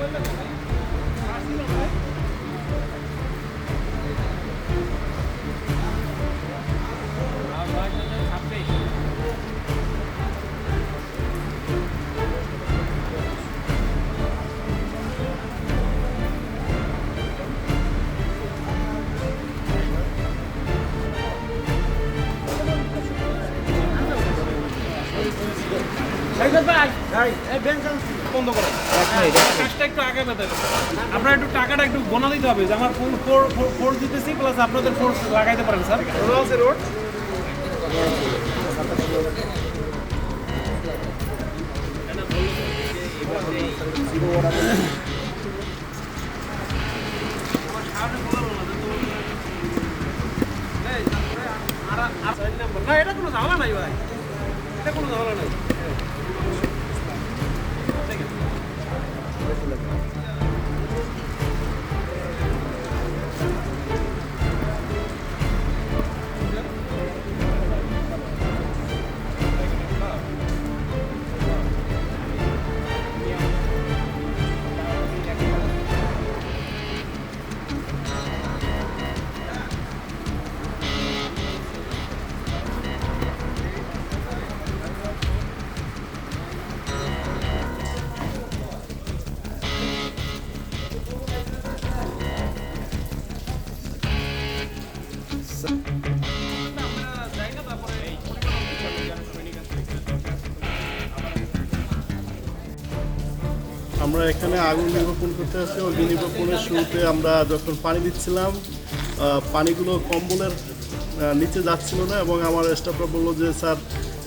হবে আপনার একটু টাকাটা একটু গোনা দিতে হবে যে আমার ফুল ফোর ফোর দিতেছি প্লাস আপনাদের ফোর লাগাইতে পারেন স্যার রোড না এটা কোনো ঝামেলা নাই ভাই এটা কোনো ঝামেলা নাই আমরা এখানে আগুন নির্বাপন করতে আসছি অগ্নি নির্বাপনের শুরুতে আমরা যখন পানি দিচ্ছিলাম পানিগুলো কম্বলের নিচে যাচ্ছিল না এবং আমার স্টাফরা বলল যে, স্যার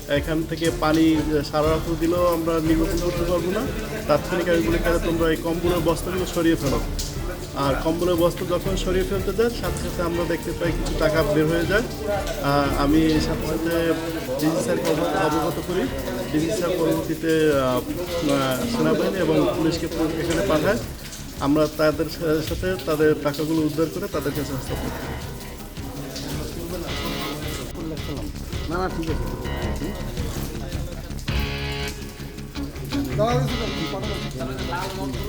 এখান থেকে পানি সারা রাত্র দিলেও আমরা নির্বাপন করতে পারব না। তাৎক্ষণিক আমি বলি তাহলে তোমরা এই কম্বলের বস্তাগুলো সরিয়ে ফেলো। আর কম্বলের বস্তা যখন সরিয়ে ফেলতে যায়, সাথে সাথে আমরা দেখতে পাই কিছু টাকা বের হয়ে যায়। আমি সাথে সাথে ডিজি স্যারকে অবগত- করি। ডিজি স্যার পরবর্তীতে সেনাবাহিনী এবং পুলিশকে এখানে পাঠায়। আমরা তাদের সাথে, তাদের টাকাগুলো উদ্ধার করে তাদের কাছে হস্তান্তর করি। না না ঠিক আছে দাদা কিছু কথা বলছি